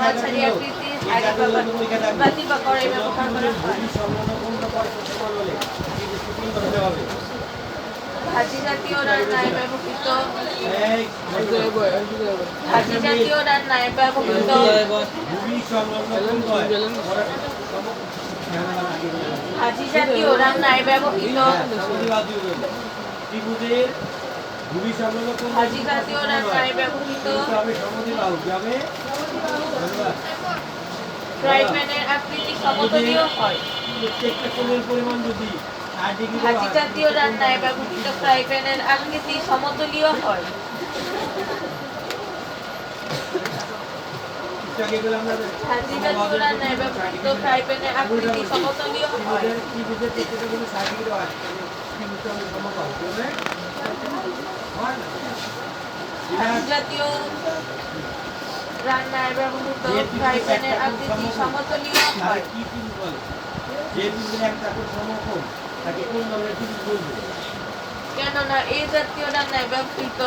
মাঝারি আকৃতির হাড়ি বা কড়াই ব্যবহার করা হয়। ভাজি জাতীয় রান্নায় ব্যবহৃত। ভাজি জাতীয় রান্নায় ব্যবহৃত। ভাজি জাতীয় রান্নায় ব্যবহৃত। ত্রিভুজের ভূমি সংলগ্ন ভাজি জাতীয় রান্নায় ব্যবহৃত। কোনটা ফ্রাই প্যানের আকৃতি সমতলীয় হয়। প্রত্যেকটা কোণের পরিমাণ যদি ভাজি জাতীয় রান্নায় ব্যবহৃত ফ্রাই প্যানের আকৃতি সমতলীয় হয়। ভাজি জাতীয় রান্নায় ব্যবহৃত ফ্রাই প্যানের আকৃতি সমতলীয় হয়। জাতীয় রান্নায় ব্যবহৃত ফ্রাই প্যানের আকৃতি সমতলীয় কেননা এই জাতীয় রান্নায় ব্যবহৃত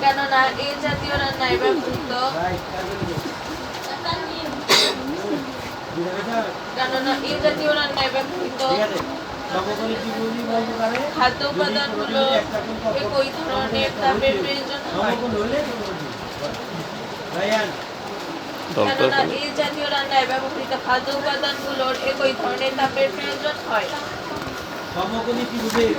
কেননা এই জাতীয় রান্নায় ব্যবহৃত কেননা এই জাতীয় রান্নায় ব্যবহৃত খাদ্য উপাদানগুলো একই ধরনের, তাপের প্রয়োজন কেননা এই জাতীয় রান্নায় ব্যবহৃত খাদ্য উপাদানগুলোর একই ধরনের তাপের প্রয়োজন হয়। সমকোণী ত্রিভুজের